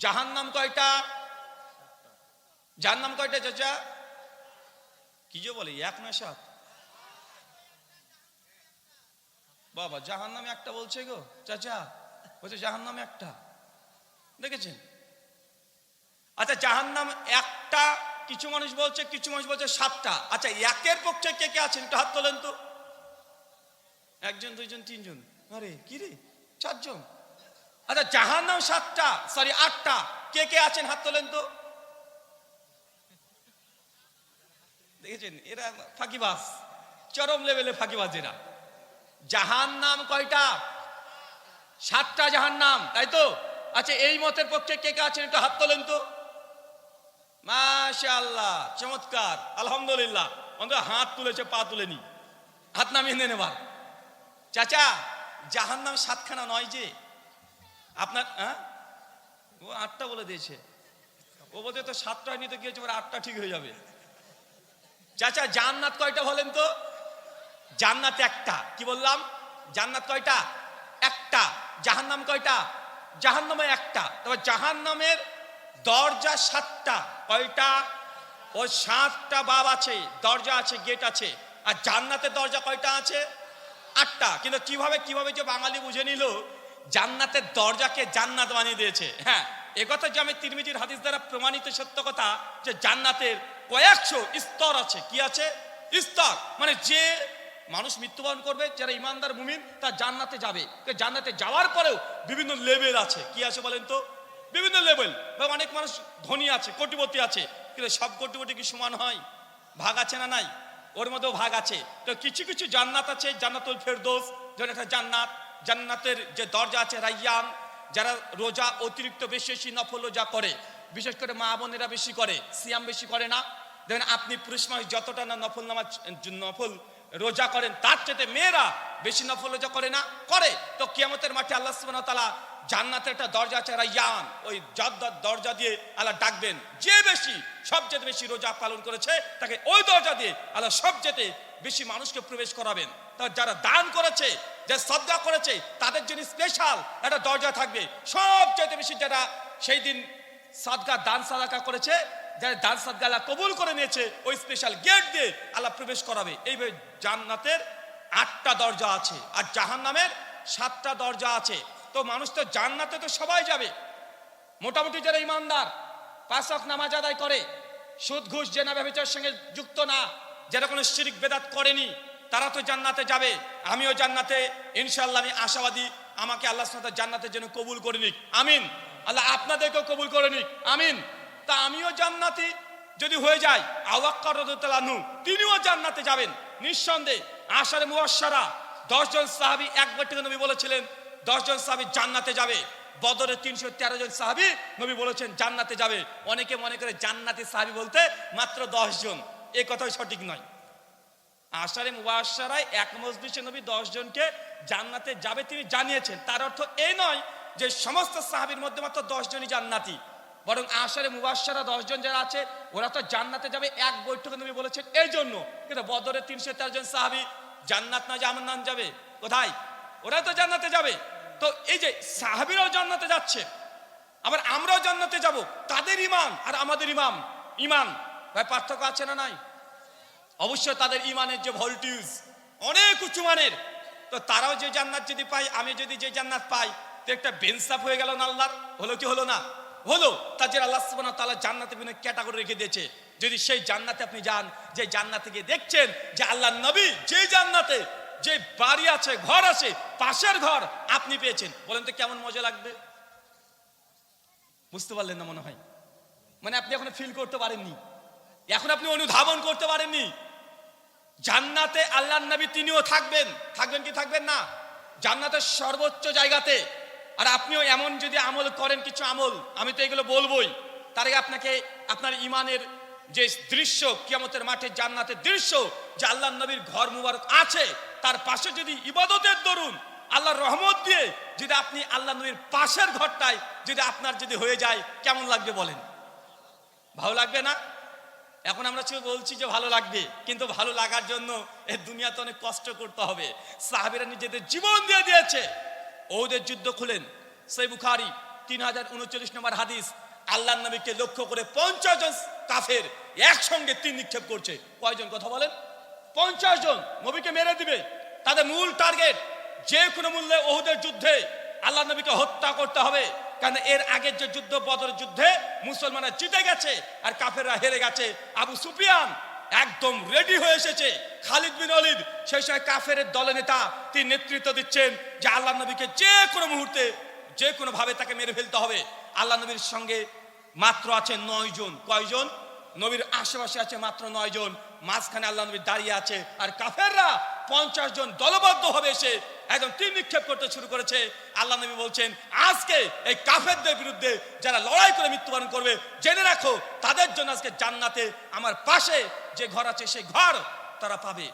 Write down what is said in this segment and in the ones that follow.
জাহান্নাম কয়টা? জাহান নাম কয়টা চাচা? কি যে বলে, এক না সাত? বাবা, জাহান্নামে একটা বলছে গো, চাচা, বলছে জাহান্নামে একটা। দেখেছেন? আচ্ছা জাহান নাম একটা, কিছু মানুষ বলছে, কিছু মানুষ বলছে সাতটা। আচ্ছা একের পক্ষে কে কে আছেন? একটু হাত তোলেন তো। একজন, দুইজন, তিনজন। আরে, কি রে? চারজন? আচ্ছা জাহান নাম সাতটা সরি আটটা। কে কে আছেন? হাত তোলেন তো। দেখেছেন? এরা ফাঁকিবাজ। চরম লেভেলে ফাঁকিবাজ এরা জাহান নাম কয়টা? সাতটা জাহান নাম তাই তো? আচ্ছা এই মতের পক্ষে কে কে আছেন একটু হাত তোলেন তো। মাশাআল্লাহ, চমৎকার, আলহামদুলিল্লাহ। অন্তত হাত তুলেছে, পা তুলেনি। হাত নামিয়ে নেন এবার। চাচা, জাহান্নাম সাতখানা নয় যে। আপনার হ্যাঁ? ও আটটা বলে দিয়েছে। ও বলতে তো সাতটা হয়নি তো কি হচ্ছে আটটা ঠিক হয়ে যাবে। চাচা, জান্নাত কয়টা বলেন তো? জান্নাত একটা। কি বললাম? জান্নাত কয়টা? একটা। জাহান্নাম কয়টা? জাহান্নামে একটা। তবে জাহান্নামের দরজা সাতটা। কয়টা? ও সাতটা বাব আছে, দরজা আছে, গেট আছে। আর জান্নাতের দরজা কয়টা আছে? আটটা। কিন্তু কীভাবে কীভাবে যে বাঙালি বুঝে নিল জান্নাতের দরজাকে জান্নাত বানিয়ে দিয়েছে। হ্যাঁ একথা যে আমি তিরমিজির হাদিস দ্বারা প্রমাণিত সত্য কথা যে জান্নাতের কয়েকশো স্তর আছে। কি আছে? স্তর। মানে যে মানুষ মৃত্যুবরণ করবে, যারা ইমানদার মুমিন তার জান্নাতে যাবে। তো জান্নাতে যাওয়ার পরেও বিভিন্ন লেভেল আছে। কি আছে বলেন তো? বিভিন্ন লেভেল। বা অনেক মানুষ ধনী আছে, কোটিপতি আছে। কিন্তু সব কোটিপতি কি সমান হয়? ভাগ আছে না নাই? ওর মধ্যেও ভাগ আছে। তো কিছু কিছু জান্নাত আছে, জান্নাতুল ফেরদৌস যেটা একটা জান্নাত। জান্নাতের যে দরজা আছে রাইয়ান, যারা রোজা অতিরিক্ত বেশি বেশি নফল রোজা করে, বিশেষ করে মা বোনেরা বেশি করে, সিয়াম বেশি করে না। দেখেন, আপনি পুরুষ মানুষ যতটা না নফল নামাজ, নফল রোজা করেন, তার চেয়ে মেয়েরা বেশি নফল রোজা করে না, করে। তো কিয়ামতের মাঠে আল্লাহ সুবহানাহু জান্নাতের একটা দরজা আছে রাইয়ান, ওই জাদ্দার দরজা দিয়ে আল্লাহ ডাকবেন। যে বেশি, সবচেয়ে বেশি রোজা পালন করেছে, তাকে ওই দরজা দিয়ে আল্লাহ সবচেয়ে বেশি মানুষকে প্রবেশ করাবেন। তা যারা দান করেছে যে সদ্গা করেছে, তাদের জন্য স্পেশাল একটা দরজা থাকবে। সবচেয়ে বেশি যারা সেই দিন সাদগা, দান সাদাকা করেছে, যারা দান সাদগা কবুল করে নিয়েছে, ওই স্পেশাল গেট দিয়ে আল্লাহ প্রবেশ করাবে। এইভাবে জান্নাতের আটটা দরজা আছে, আর জাহান্নামের সাতটা দরজা আছে। তো মানুষ তো জান্নাতে তো সবাই যাবে। মোটামুটি যারা ইমানদার পাঁচক নামাজ আদায় করে, সুদ, ঘুষ, জেনা ব্যবচার সঙ্গে যুক্ত না, যারা কোনো শিরিক, বেদাত করেনি তারা তো জান্নাতে যাবে। আমিও জান্নাতে। ইনশাল্লাহ আমি আশাবাদী। আমাকে আল্লাহ সাথে জান্নাতের জন্য কবুল করে নিক। আমিন। আল্লাহ আপনাদেরকেও কবুল করে নিক। আমিন। তা আমিও জান্নাতি যদি হয়ে যায়, আওয়াক্কর রদুল্লাহনু তিনিও জান্নাতে যাবেন। নিঃসন্দেহে। আশারে মুয়াশারা দশজন সাহাবি এক থেকে নবী বলেছিলেন দশজন সাহাবি জান্নাতে যাবে। বদরে তিনশো তেরো জন সাহাবি নবী বলেছেন, জান্নাতে যাবে। অনেকে মনে করে জান্নাতি সাহাবি বলতে মাত্র দশজন এ কথাই সঠিক নয়। আশারে মুবাসারায় এক মজলিসে নবী দশ জনকে জান্নাতে যাবে তিনি জানিয়েছেন। তার অর্থ এই নয় যে সমস্ত সাহাবির মধ্যে মাত্র দশ জনই জান্নাতি। বরং আশারে মুবাসারা দশজন যারা আছে, ওরা তো জান্নাতে যাবে এক বৈঠকে নবী বলেছেন এই জন্য। কিন্তু বদরে তিনশো তেরো জন সাহাবি জান্নাত না নাম যাবে? কোথায়? ওরা তো জান্নাতে যাবে। তো এই যে সাহাবিরাও জান্নাতে যাচ্ছে, আবার আমরাও জান্নাতে যাব। তাদের ইমান আর আমাদের ইমাম। ইমান। ভাই, পার্থক্য আছে না নাই? অবশ্যই তাদের ইমানের যে ভোল্টিউজ অনেক উঁচু মানের। তো তারাও যে জান্নাত যদি পাই আমি যদি যে জান্নাত পাই, তো একটা বেনসাফ হয়ে গেল না আল্লাহর? হলো কি হলো না? হলো। তাদের আল্লাহ সুবহানাহু ওয়া তাআলা জান্নাতে বিভিন্ন ক্যাটাগরি রেখে দিয়েছে। যদি সেই জান্নাতে আপনি যান, যে জান্নাতে গিয়ে দেখছেন যে আল্লাহ নবী যে জান্নাতে, যে বাড়ি আছে, ঘর আছে, পাশের ঘর আপনি পেয়েছেন। বলেন তো কেমন মজা লাগবে? বুঝতে পারলেন না মনে হয়? মানে আপনি এখন ফিল করতে পারেননি। এখন আপনি অনুধাবন করতে পারেননি। জান্নাতে আল্লাহ নবী তিনিও থাকবেন। থাকবেন কি থাকবেন না? জান্নাতের সর্বোচ্চ জায়গাতে। আর আপনিও এমন যদি আমল করেন কিছু আমল, আমি তো এগুলো বলবোই। তার আগে আপনাকে আপনার ইমানের যে দৃশ্য, কিয়ামতের মাঠে জান্নাতের দৃশ্য, যে আল্লাহ নবীর ঘর মুবারক আছে, তার পাশে যদি ইবাদতের দরুন, আল্লাহর রহমত দিয়ে যদি আপনি আল্লাহ নবীর পাশের ঘরটায় যদি আপনার যদি হয়ে যায়, কেমন লাগবে বলেন? ভালো লাগবে না? এখন আমরা শুধু বলছি যে ভালো লাগবে, কিন্তু ভালো লাগার জন্য এই দুনিয়াতে অনেক কষ্ট করতে হবে। সাহাবিরা নিজেদের জীবন দিয়ে দিয়েছে। ওদের যুদ্ধ খুলেন। সেই বুখারি তিন হাজার উনচল্লিশ নম্বর হাদিস, আল্লাহ নবীকে লক্ষ্য করে পঞ্চাশ জন কাফের একসঙ্গে তিন নিক্ষেপ করছে। কয়জন কথা বলেন? পঞ্চাশ জন। নবীকে মেরে দিবে। তাদের মূল টার্গেট যে কোনো মূল্যে ওহুদের যুদ্ধে আল্লাহ নবীকে হত্যা করতে হবে। কারণ এর আগের যে যুদ্ধ, বদর যুদ্ধে মুসলমানরা জিতে গেছে আর কাফেররা হেরে গেছে। আবু সুফিয়ান একদম রেডি হয়ে এসেছে। খালিদ বিন অলিদ সেই সময় কাফের দলের নেতা, তিনি নেতৃত্ব দিচ্ছেন যে আল্লাহ নবীকে যে কোনো মুহূর্তে, যে কোনো ভাবে তাকে মেরে ফেলতে হবে। আল্লাহ নবীর সঙ্গে মাত্র আছে নয় জন। কয়জন? নবীর আশেপাশে আছে মাত্র নয় জন। মাঝখানে আল্লাহ নবী দাঁড়িয়ে আছে। আর কাফেররা পঞ্চাশ জন দলবদ্ধ হবে এসে একদম তীর নিক্ষেপ করতে শুরু করেছে। আল্লাহ নবী বলছেন, আজকে এই কাফেরদের বিরুদ্ধে যারা লড়াই করে মৃত্যুবরণ করবে, জেনে রাখো, তাদের জন্য আজকে জান্নাতে আমার পাশে যে ঘর আছে, সেই ঘর তারা পাবে।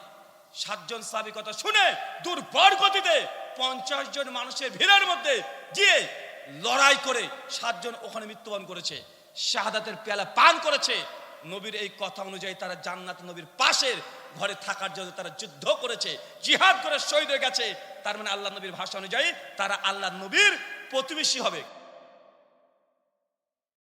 সাতজন সাবি কথা শুনে দুর্বর গতিতে পঞ্চাশ জন মানুষের ভিড়ের মধ্যে গিয়ে লড়াই করে সাতজন ওখানে মৃত্যুবরণ করেছে। শাহাদাতের পেয়ালা পান করেছে। নবীর এই কথা অনুযায়ী তারা জান্নাত নবীর পাশের ঘরে থাকার জন্য তারা যুদ্ধ করেছে, জিহাদ করে শহীদ হয়ে গেছে। তার মানে আল্লাহ নবীর ভাষা অনুযায়ী তারা আল্লাহ নবীর প্রতিবেশী হবে।